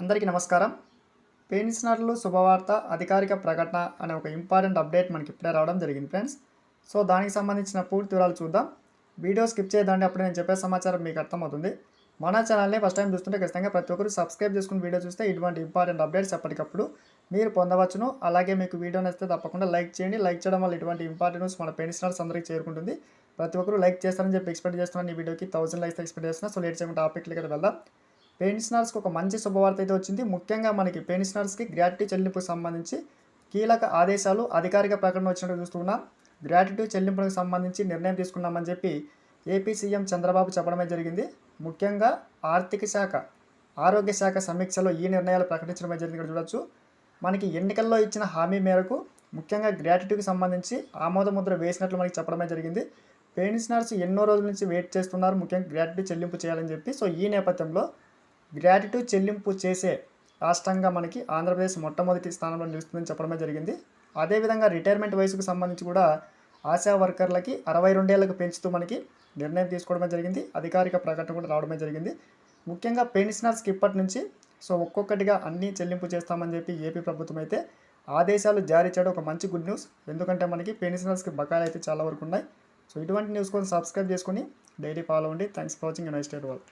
అందరికీ నమస్కారం. పెన్షనర్లు శుభవార్త అధికారిక ప్రకటన అనే ఒక ఇంపార్టెంట్ అప్డేట్ మనకి ఇప్పుడే రావడం జరిగింది ఫ్రెండ్స్. సో దానికి సంబంధించిన పూర్తి వివరాలు చూద్దాం. వీడియో స్కిప్ చేయదండి అప్పుడు నేను చెప్పే సమాచారం మీకు అర్థమవుతుంది. మన ఛానల్ని ఫస్ట్ టైం చూస్తుంటే ఖచ్చితంగా ప్రతి ఒక్కరు సబ్స్క్రైబ్ చేసుకుని వీడియో చూస్తే ఇటువంటి ఇంపార్టెంట్ అప్డేట్స్ ఎప్పటికప్పుడు మీరు పొందవచ్చును. అలాగే మీకు వీడియో నచ్చితే తప్పకుండా లైక్ చేయండి. లైక్ చేయడం వల్ల ఇటువంటి ఇంపార్టెంట్ న్యూస్ మన పెన్షనర్స్ అందరికీ చేరుకుంటుంది. ప్రతి ఒక్కరు లైక్ చేస్తారని చెప్పి ఎక్స్పెక్ట్ చేస్తున్నాను. ఈ వీడియోకి థౌసండ్ లైక్స్ ఎక్స్పెక్ట్ చేస్తున్నా. సో లేట్ చేయకుండా టాపిక్లకి వెళ్దాం. పెన్షనర్స్కి ఒక మంచి శుభవార్త అయితే వచ్చింది. ముఖ్యంగా మనకి పెన్షనర్స్కి గ్రాట్యుటీ చెల్లింపుకు సంబంధించి కీలక ఆదేశాలు అధికారిక ప్రకటన వచ్చినట్టు చూస్తున్నాం. గ్రాట్యుటీ చెల్లింపులకు సంబంధించి నిర్ణయం తీసుకున్నామని చెప్పి ఏపీ సీఎం చంద్రబాబు చెప్పడమే జరిగింది. ముఖ్యంగా ఆర్థిక శాఖ ఆరోగ్య శాఖ సమీక్షలో ఈ నిర్ణయాలు ప్రకటించడమే జరిగింది. ఇక్కడ చూడొచ్చు. మనకి ఎన్నికల్లో ఇచ్చిన హామీ మేరకు ముఖ్యంగా గ్రాట్యుటీకి సంబంధించి ఆమోదముద్ర వేసినట్లు మనకి చెప్పడమే జరిగింది. పెన్షనర్స్ ఎన్నో రోజుల నుంచి వెయిట్ చేస్తున్నారు. ముఖ్యంగా గ్రాట్యుటీ చెల్లింపు చేయాలని చెప్పి. సో ఈ నేపథ్యంలో గ్రాట్యుటీ చెల్లింపు చేసే రాష్ట్రంగా మనకి ఆంధ్రప్రదేశ్ మొట్టమొదటి స్థానంలో నిలుస్తుందని చెప్పడమే జరిగింది. అదేవిధంగా రిటైర్మెంట్ వయసుకు సంబంధించి కూడా ఆశా వర్కర్లకి అరవై రెండేళ్ళకు పెంచుతూ మనకి నిర్ణయం తీసుకోవడమే జరిగింది. అధికారిక ప్రకటన కూడా రావడమే జరిగింది. ముఖ్యంగా పెన్షనర్స్కి ఇప్పటి నుంచి సో ఒక్కొక్కటిగా అన్నీ చెల్లింపు చేస్తామని చెప్పి ఏపీ ప్రభుత్వం అయితే ఆదేశాలు జారీ చేయడం ఒక మంచి గుడ్ న్యూస్. ఎందుకంటే మనకి పెన్షనర్స్కి బకాయిలు అయితే చాలా వరకు ఉన్నాయి. సో ఇటువంటి న్యూస్ కోసం సబ్స్క్రైబ్ చేసుకొని డైలీ ఫాలో అవ్వండి. Thanks for watching. United state వాళ్ళు